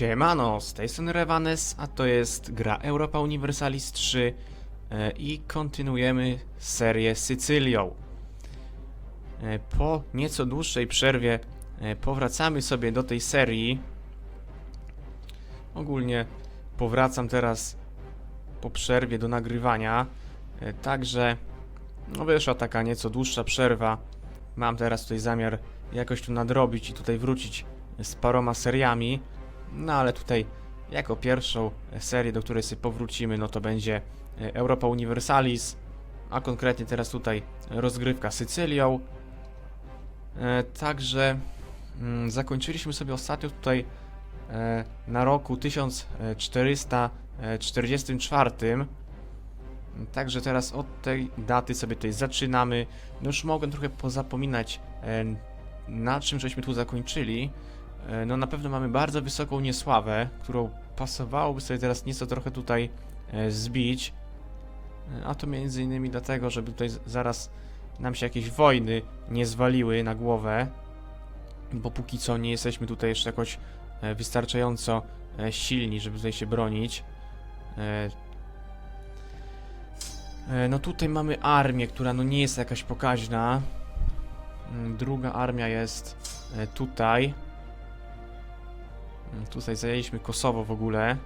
Siemano, z tej strony Revanes, a to jest gra Europa Universalis 3 e, i kontynuujemy serię Sycylią. E, Po nieco dłuższej przerwie e, powracamy sobie do tej serii. Ogólnie powracam teraz po przerwie do nagrywania, także no wyszła taka nieco dłuższa przerwa. Mam teraz tutaj zamiar jakoś tu nadrobić i tutaj wrócić z paroma seriami. No ale tutaj jako pierwszą serię, do której sobie powrócimy, no to będzie e, Europa Universalis, a konkretnie teraz tutaj rozgrywka Sycylią. E, także mm, zakończyliśmy sobie ostatnio tutaj e, na roku 1444. Także teraz od tej daty sobie tutaj zaczynamy. No już mogłem trochę pozapominać na czym żeśmy tu zakończyli. E, No na pewno mamy bardzo wysoką niesławę, którą pasowałoby sobie teraz nieco trochę tutaj e, zbić. E, A to między innymi dlatego, żeby tutaj zaraz nam się jakieś wojny nie zwaliły na głowę. Bo póki co nie jesteśmy tutaj jeszcze jakoś wystarczająco silni, żeby tutaj się bronić. No tutaj mamy armię, która no nie jest jakaś pokaźna. Mm, Druga armia jest tutaj. Mm, Tutaj zajęliśmy Kosowo w ogóle.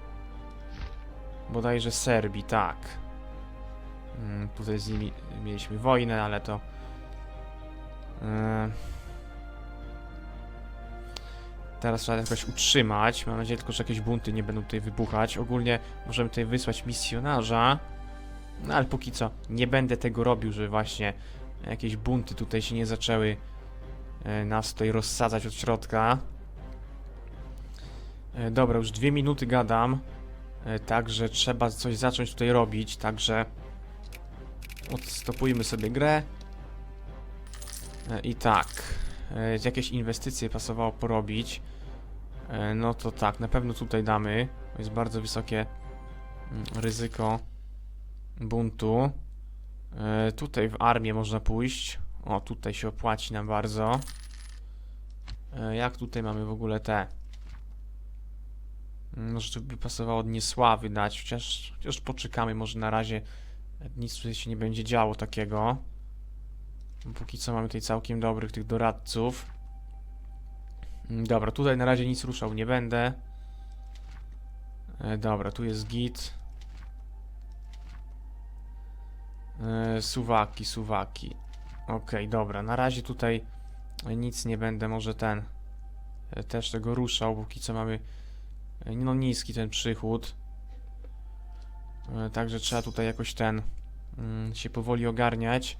Bodajże Serbii, tak. Mm, Tutaj z nimi mieliśmy wojnę, ale to. e, Teraz trzeba jakoś utrzymać. Mam nadzieję tylko, że jakieś bunty nie będą tutaj wybuchać. Ogólnie możemy tutaj wysłać misjonarza. No ale póki co nie będę tego robił, żeby właśnie jakieś bunty tutaj się nie zaczęły e, nas tutaj rozsadzać od środka. E, Dobra, już dwie minuty gadam, e, także trzeba coś zacząć tutaj robić, także odstopujmy sobie grę. E, I tak, jakieś inwestycje pasowało porobić. No to tak, na pewno tutaj damy. Jest bardzo wysokie mm, ryzyko buntu. Tutaj w armię można pójść. O, tutaj się opłaci nam bardzo. Jak tutaj mamy w ogóle te? Może to by pasowało od niesławy dać, chociaż, chociaż poczekamy, może na razie nic tutaj się nie będzie działo takiego. Póki co mamy tutaj całkiem dobrych tych doradców. Mm, Dobra, tutaj na razie nic ruszał nie będę. E, Dobra, tu jest git. E, Suwaki, suwaki. Okej, dobra, na razie tutaj nic nie będę, może ten e, też tego ruszał, póki co mamy no niski ten przychód. E, Także trzeba tutaj jakoś ten mm, się powoli ogarniać.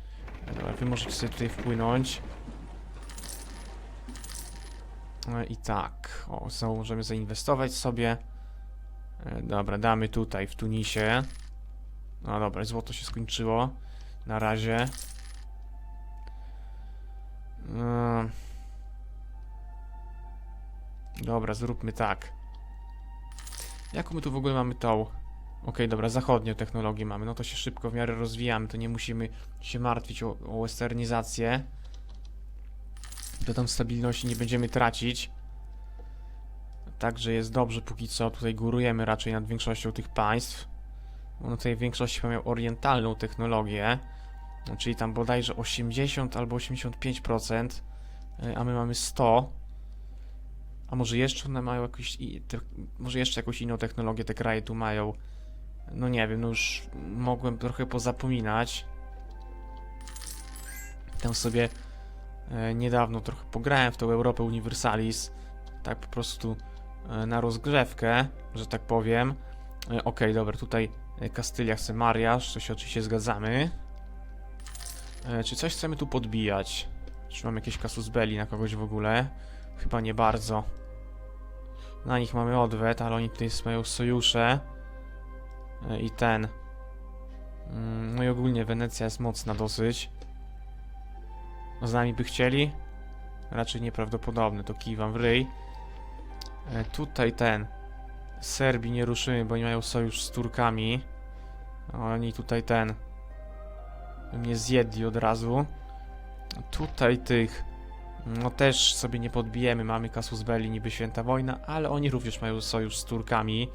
E, Dobra, wy możecie sobie tutaj wpłynąć. E, I tak, o, znowu możemy zainwestować sobie. E, Dobra, damy tutaj w Tunisie. No dobra, złoto się skończyło. Na razie. Dobra, zróbmy tak. Jaką my tu w ogóle mamy tą? Okej, dobra, zachodnią technologię mamy. No to się szybko w miarę rozwijamy, to nie musimy się martwić o, o westernizację. To tam stabilności nie będziemy tracić. Także jest dobrze póki co. Tutaj górujemy raczej nad większością tych państw. Ono tutaj w większości miał orientalną technologię, no, czyli tam bodajże 80 albo 85%, y, a my mamy 100. A może jeszcze one mają jakąś, może jeszcze jakąś inną technologię te kraje tu mają. No nie wiem, no już mogłem trochę pozapominać. Tam sobie e, niedawno trochę pograłem w tą Europę Universalis, tak po prostu e, na rozgrzewkę, że tak powiem. E, Okej, dobra, tutaj E, Kastylia chce mariaż, to się oczywiście zgadzamy. E, czy coś chcemy tu podbijać? Czy mam jakieś kasus belli na kogoś w ogóle? Chyba nie bardzo. Na nich mamy odwet, ale oni tutaj mają sojusze. E, I ten. Mm, No i ogólnie Wenecja jest mocna dosyć. Z nami by chcieli? Raczej nieprawdopodobne, to kij wam w ryj. E, Tutaj ten. Serbii nie ruszymy, bo nie mają sojusz z Turkami. Oni tutaj ten. Mnie zjedli od razu. Tutaj tych No też sobie nie podbijemy, mamy Casus Belli, niby święta wojna, ale oni również mają sojusz z Turkami,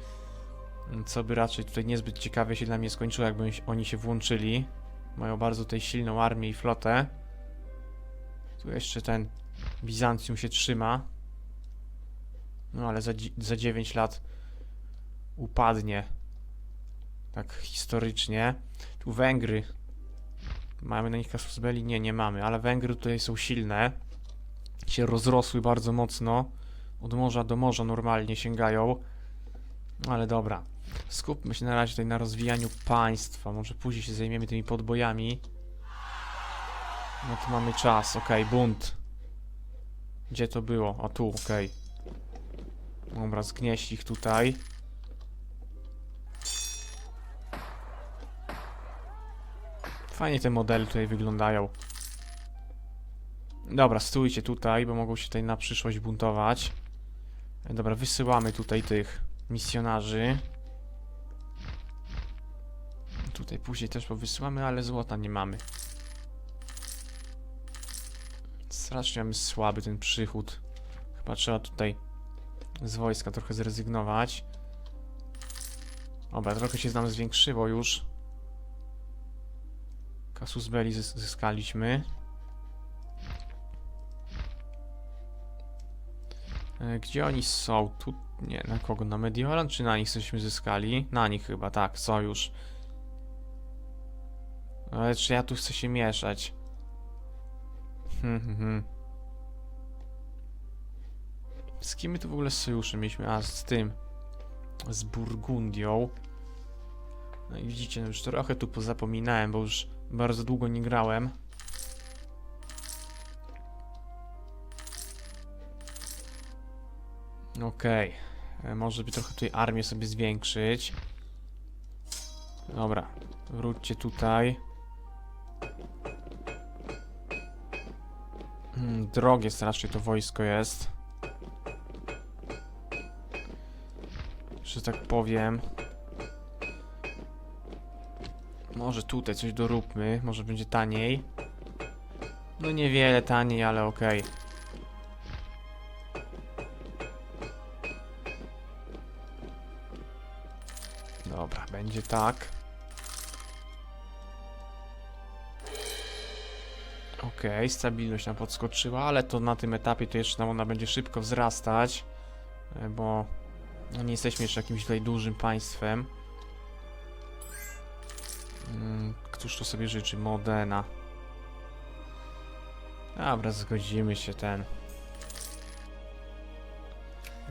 co by raczej tutaj niezbyt ciekawie się dla mnie skończyło, jakby oni się włączyli. Mają bardzo tutaj silną armię i flotę. Tu jeszcze ten Bizancjum się trzyma. No ale za, za 9 lat upadnie. Tak historycznie. Tu Węgry. Mamy na nich Casus Belli? Nie, nie mamy, ale Węgry tutaj są silne. Się rozrosły bardzo mocno. Od morza do morza normalnie sięgają. Ale dobra. Skupmy się na razie tutaj na rozwijaniu państwa. Może później się zajmiemy tymi podbojami. No to mamy czas. Okej, bunt. Gdzie to było? A tu, okej. Dobra, zgnieść ich tutaj. Fajnie te modele tutaj wyglądają. Dobra, stójcie tutaj, bo mogą się tutaj na przyszłość buntować. E, Dobra, wysyłamy tutaj tych misjonarzy. Tutaj później też powysyłamy, ale złota nie mamy. Strasznie mamy słaby ten przychód. Chyba trzeba tutaj z wojska trochę zrezygnować. Dobra, trochę się nam zwiększyło już. Casus Belli zys- zyskaliśmy. Gdzie oni są? Tu... Nie, na kogo? Na Mediolan czy na nich cośmy zyskali? Na nich chyba, tak, sojusz. Ale czy ja tu chcę się mieszać? Hmm, hmm, hmm. Z kim my tu w ogóle sojusze mieliśmy? A, z tym. Z Burgundią. No i widzicie, no już trochę tu pozapominałem, bo już bardzo długo nie grałem. Okej. E, Może by trochę tutaj armię sobie zwiększyć. Dobra. Wróćcie tutaj. Hmm, drogie strasznie to wojsko jest. Że tak powiem. Może tutaj coś doróbmy, może będzie taniej. No niewiele taniej, ale okej. Dobra, tak. Okej, stabilność nam podskoczyła, ale to na tym etapie to jeszcze nam ona będzie szybko wzrastać, e, bo no nie jesteśmy jeszcze jakimś tutaj dużym państwem. Mm, Któż to sobie życzy? Modena. Dobra, zgodzimy się ten.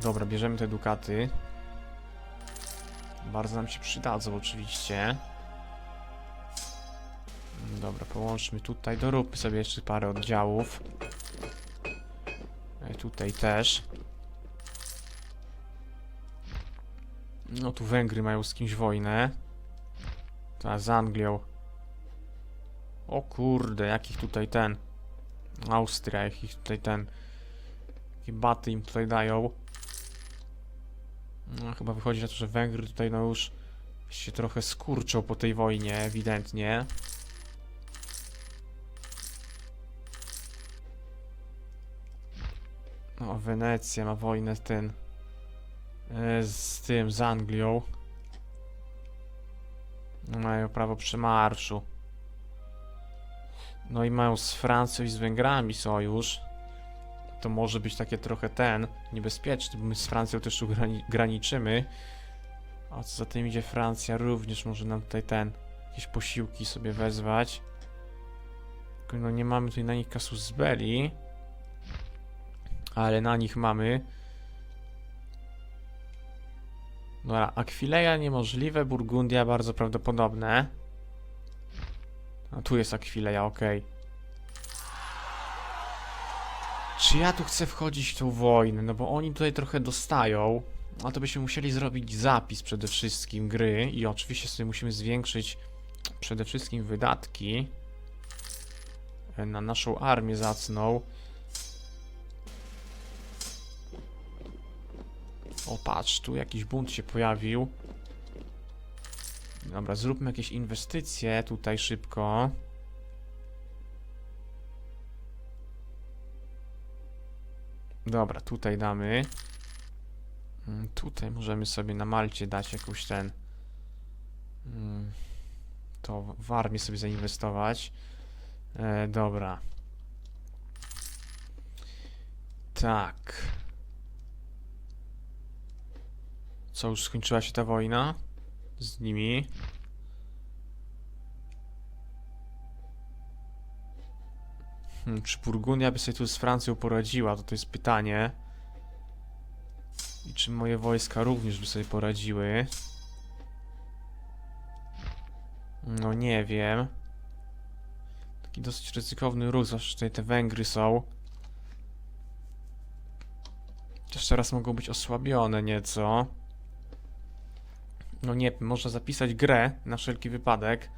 Dobra, bierzemy te dukaty. Bardzo nam się przydadzą oczywiście. Dobra, połączmy tutaj. Doróbmy sobie jeszcze parę oddziałów. E, Tutaj też. No tu Węgry mają z kimś wojnę. Ta z Anglią. O kurde, jakich tutaj ten. Austria, jakich tutaj ten. Jakie baty im tutaj dają. No chyba wychodzi na to, że Węgry tutaj no już się trochę skurczą po tej wojnie, ewidentnie. No, Wenecja ma wojnę z tym. e, Z tym, z Anglią. Mają prawo przemarszu. No i mają z Francją i z Węgrami sojusz. To może być takie trochę ten, niebezpieczny, bo my z Francją też tu grani graniczymy. A co za tym idzie Francja również może nam tutaj ten, jakieś posiłki sobie wezwać. Tylko no nie mamy tutaj na nich Casus Belli. Ale na nich mamy. Dobra, Akwileja niemożliwe, Burgundia bardzo prawdopodobne. A tu jest Akwileja, okej. Czy ja tu chcę wchodzić w tą wojnę? No bo oni tutaj trochę dostają. A to byśmy musieli zrobić zapis przede wszystkim gry i oczywiście sobie musimy zwiększyć przede wszystkim wydatki e, na naszą armię zacną. O patrz, tu jakiś bunt się pojawił. Dobra, zróbmy jakieś inwestycje tutaj szybko. Dobra, tutaj damy. Mm, Tutaj możemy sobie na Malcie dać jakąś ten. mm, To w armię sobie zainwestować. E, dobra. Tak. Co, już skończyła się ta wojna? Z nimi? Hmm, czy Burgundia by sobie tu z Francją poradziła? To to jest pytanie. I czy moje wojska również by sobie poradziły? No nie wiem. Taki dosyć ryzykowny ruch, zwłaszcza tutaj te Węgry są. Też teraz mogą być osłabione nieco. No nie, można zapisać grę na wszelki wypadek.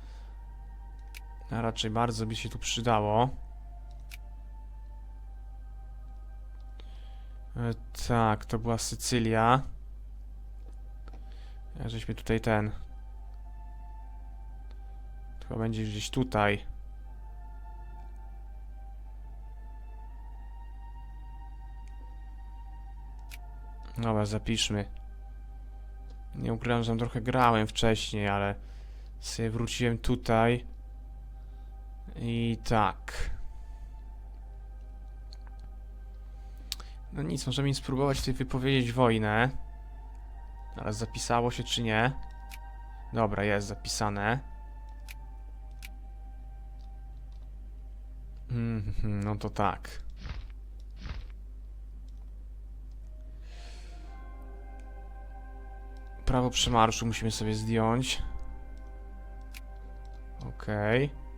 A raczej bardzo by się tu przydało. E, tak, to była Sycylia. A żeśmy tutaj ten. Chyba będzie gdzieś tutaj. Dobra, zapiszmy. Nie ukrywam, że tam trochę grałem wcześniej, ale sobie wróciłem tutaj. I tak. No nic, możemy im spróbować tutaj wypowiedzieć wojnę. Ale zapisało się czy nie? Dobra, jest zapisane. Mhm, no to tak. Prawo przemarszu musimy sobie zdjąć. Okej. No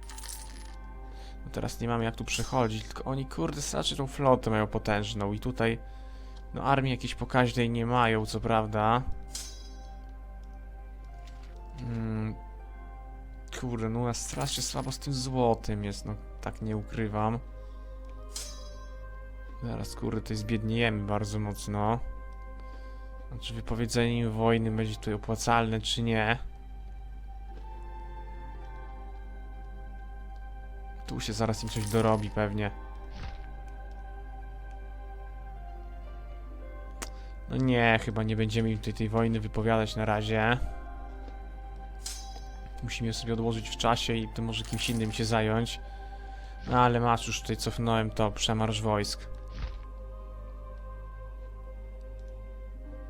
teraz nie mamy jak tu przechodzić, tylko oni kurde znaczy tą flotę mają potężną i tutaj no armii jakiejś pokaźnej nie mają, co prawda. Mm, kurde, no u nas strasznie słabo z tym złotym jest, no tak nie ukrywam. Zaraz kurde tutaj zbiedniejemy bardzo mocno. Czy wypowiedzenie im wojny będzie tutaj opłacalne, czy nie? Tu się zaraz im coś dorobi pewnie. No nie, chyba nie będziemy im tutaj tej wojny wypowiadać na razie. Musimy je sobie odłożyć w czasie i to może kimś innym się zająć. No ale masz już tutaj cofnąłem to, przemarsz wojsk.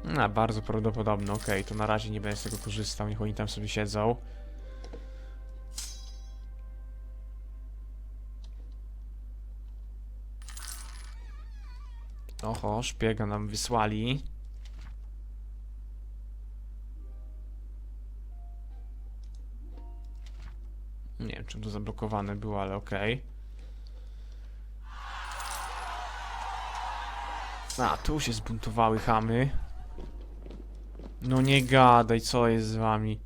No, bardzo prawdopodobne, okej, to na razie nie będę z tego korzystał, niech oni tam sobie siedzą. Oho, szpiega nam wysłali. Nie wiem, czym to zablokowane było, ale okej. A, tu się zbuntowały chamy. No nie gadaj, co jest z wami?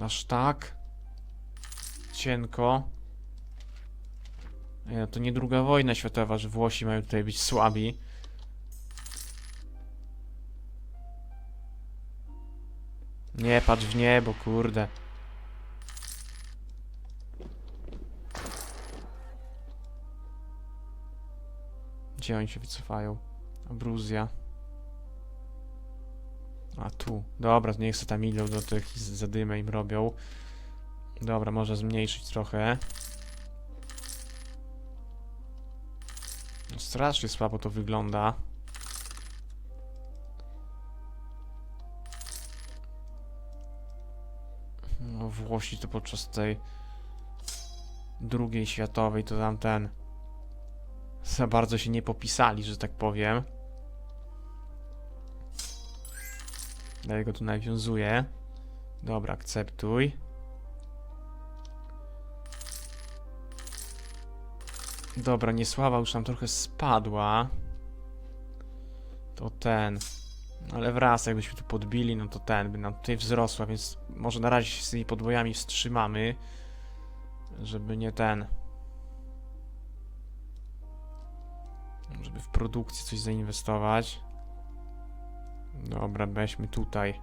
Aż tak? Cienko. Nie, to nie druga wojna światowa, że Włosi mają tutaj być słabi. Nie patrz w niebo, kurde. Gdzie oni się wycofają? Abruzja. A tu. Dobra, niech se tam idą do tych i z- zadymę im robią. Dobra, może zmniejszyć trochę. Strasznie słabo to wygląda. No, Włosi to podczas tej drugiej światowej to tam ten za bardzo się nie popisali, że tak powiem. Dlatego tu nawiązuję. Dobra, akceptuj. Dobra, niesława już nam trochę spadła. To ten. Ale wraz, jakbyśmy tu podbili, no to ten by nam tutaj wzrosła, więc może na razie się z tymi podwojami wstrzymamy. Żeby nie ten. Żeby w produkcję coś zainwestować. Dobra, weźmy tutaj.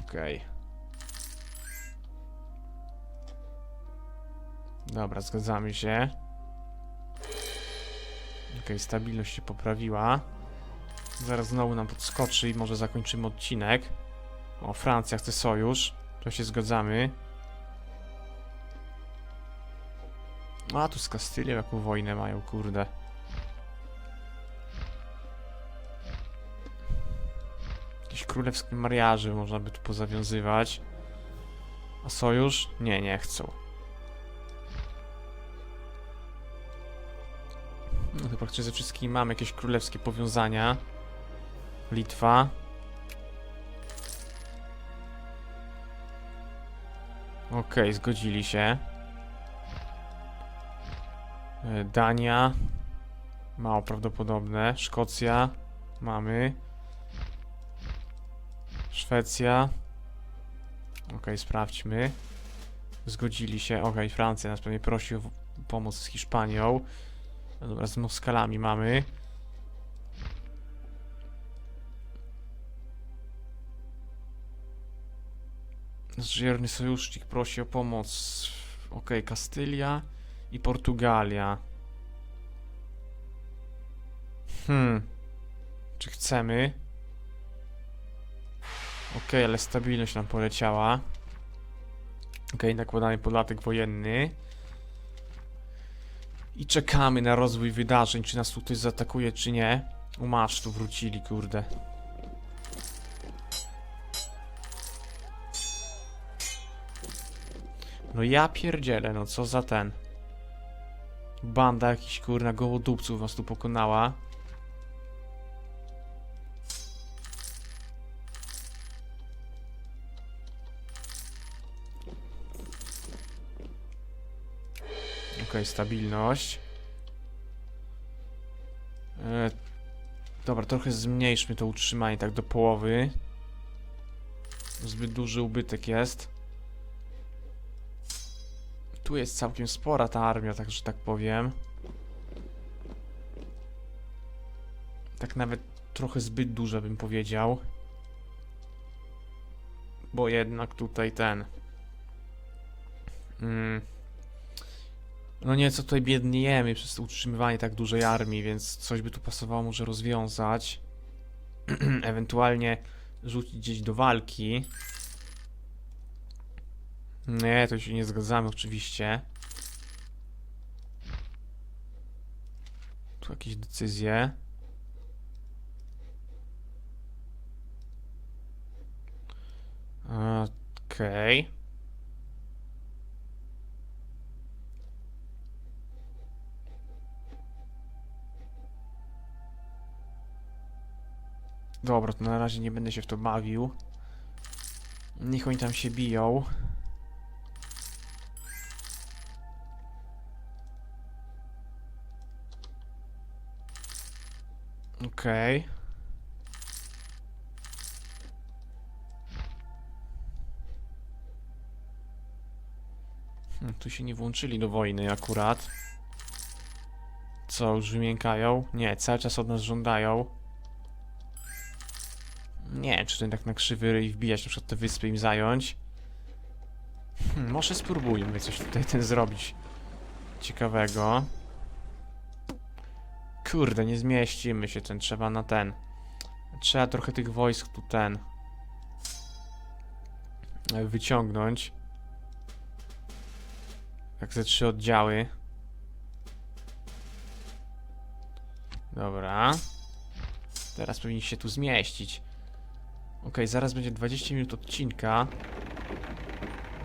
Okej. Dobra, zgadzamy się. Okej, stabilność się poprawiła. Zaraz znowu nam podskoczy i może zakończymy odcinek. O, Francja chce sojusz. To się zgadzamy. A, tu z Kastylią jaką wojnę mają, kurde. Jakieś królewskie mariaże można by tu pozawiązywać. A sojusz? Nie, nie chcą. Praktycznie ze wszystkimi mamy jakieś królewskie powiązania. Litwa. Okej, zgodzili się. E, Dania. Mało prawdopodobne. Szkocja. Mamy. Szwecja. Okej, sprawdźmy. Zgodzili się. Okej, Francja nas pewnie prosi o pomoc z Hiszpanią. Dobra, z Moskalami mamy. Zżierny sojusznik prosi o pomoc. Okej, Kastylia i Portugalia. Hmm. Czy chcemy? Okej, ale stabilność nam poleciała. Okej, nakładamy podatek wojenny. I czekamy na rozwój wydarzeń, czy nas tu ktoś zaatakuje, czy nie. Umasz, tu wrócili, kurde. No ja pierdzielę, no co za ten. Banda jakichś kurna gołodupców was tu pokonała. Stabilność. E, dobra, trochę zmniejszmy to utrzymanie tak do połowy. Zbyt duży ubytek jest. Tu jest całkiem spora ta armia, tak że tak powiem. Tak nawet trochę zbyt duża bym powiedział. Bo jednak tutaj ten... Mm, no nieco tutaj biedniejemy przez utrzymywanie tak dużej armii, więc coś by tu pasowało może rozwiązać. Ewentualnie rzucić gdzieś do walki. Nie, to się nie zgadzamy oczywiście. Tu jakieś decyzje. Okej. Dobra, to na razie nie będę się w to bawił. Niech oni tam się biją. Okej. Hmm, tu się nie włączyli do wojny akurat. Co, już wymiękają? Nie, cały czas od nas żądają. Nie, czy ten tak na krzywy ryj wbijać, na przykład te wyspy im zająć. Hmm, może spróbujmy coś tutaj ten zrobić ciekawego. Kurde, nie zmieścimy się, ten trzeba na ten. Trzeba trochę tych wojsk tu ten e, wyciągnąć. Jak ze trzy oddziały. Dobra. Teraz powinni się tu zmieścić. Ok, zaraz będzie 20 minut odcinka.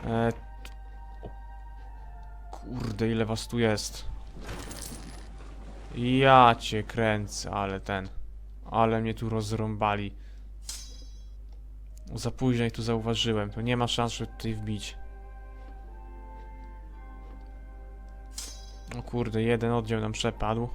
E, kurde, ile was tu jest. Ja cię kręcę, ale ten. Ale mnie tu rozrąbali. Za późno ich tu zauważyłem. To nie ma szans, żeby tutaj wbić. O kurde, jeden oddział nam przepadł.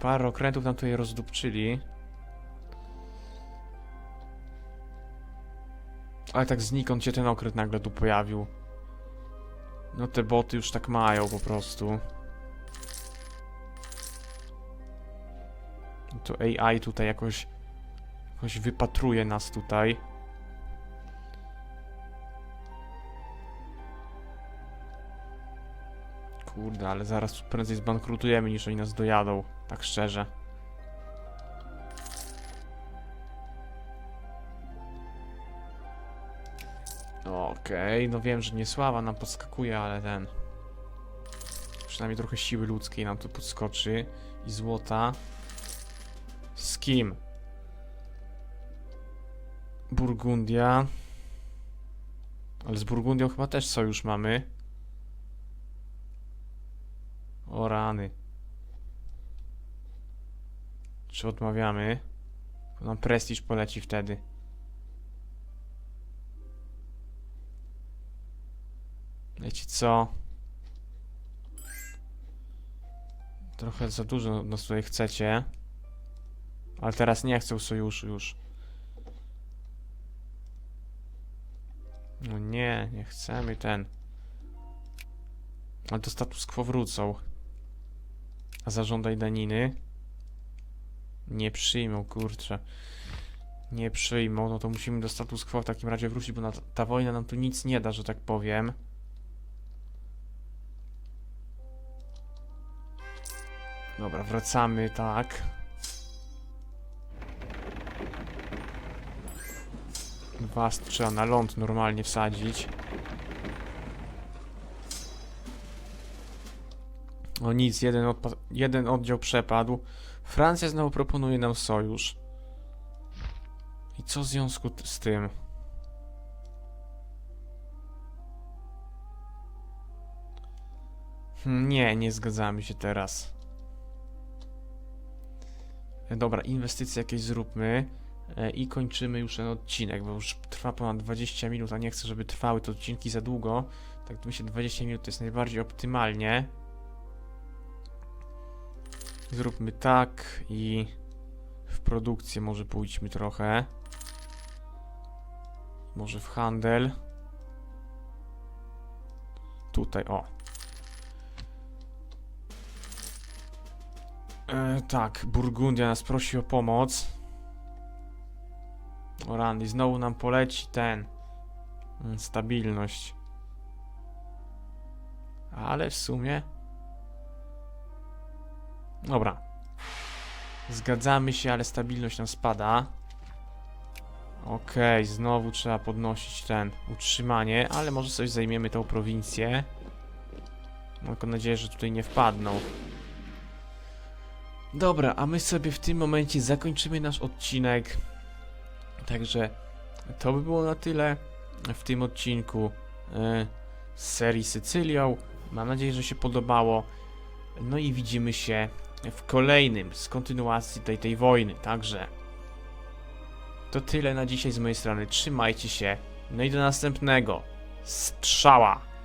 Parę okrętów nam tutaj rozdupczyli. Ale tak znikąd się ten okręt nagle tu pojawił. No te boty już tak mają po prostu. To AI tutaj jakoś, jakoś wypatruje nas tutaj. Kurde, ale zaraz prędzej zbankrutujemy niż oni nas dojadą. Tak szczerze. Okej, no wiem, że niesława nam podskakuje, ale ten... Przynajmniej trochę siły ludzkiej nam tu podskoczy. I złota. Z kim? Burgundia. Ale z Burgundią chyba też sojusz mamy. O rany. Czy odmawiamy? Nam prestiż poleci wtedy. Wiecie co? Trochę za dużo nas tutaj chcecie. Ale teraz nie chcę sojuszu już. No nie, nie chcemy ten. Ale do status quo wrócą. A zażądaj daniny. Nie przyjmą, kurczę. Nie przyjmą, no to musimy do status quo w takim razie wrócić, bo ta wojna nam tu nic nie da, że tak powiem. Dobra, wracamy, tak. Was trzeba na ląd normalnie wsadzić. O nic, jeden, jeden oddział przepadł. Francja znowu proponuje nam sojusz. I co w związku z tym? Hmm, Nie, nie zgadzamy się teraz. E, Dobra, inwestycje jakieś zróbmy. E, I kończymy już ten odcinek, bo już trwa ponad 20 minut, a nie chcę, żeby trwały te odcinki za długo. Tak myślę, 20 minut to jest najbardziej optymalnie. Zróbmy tak i w produkcję może pójdźmy trochę. Może w handel. Tutaj, o. E, tak, Burgundia nas prosi o pomoc. O Randy, znowu nam poleci ten. mm, Stabilność. Ale w sumie. Dobra. Zgadzamy się, ale stabilność nam spada. Okej, znowu trzeba podnosić ten utrzymanie, ale może sobie zajmiemy tą prowincję. Mam tylko nadzieję, że tutaj nie wpadną. Dobra, a my sobie w tym momencie zakończymy nasz odcinek. Także to by było na tyle w tym odcinku e, z serii Sycylią. Mam nadzieję, że się podobało. No i widzimy się w kolejnym z kontynuacji tej, tej wojny. Także to tyle na dzisiaj z mojej strony. Trzymajcie się. No i do następnego. Strzała!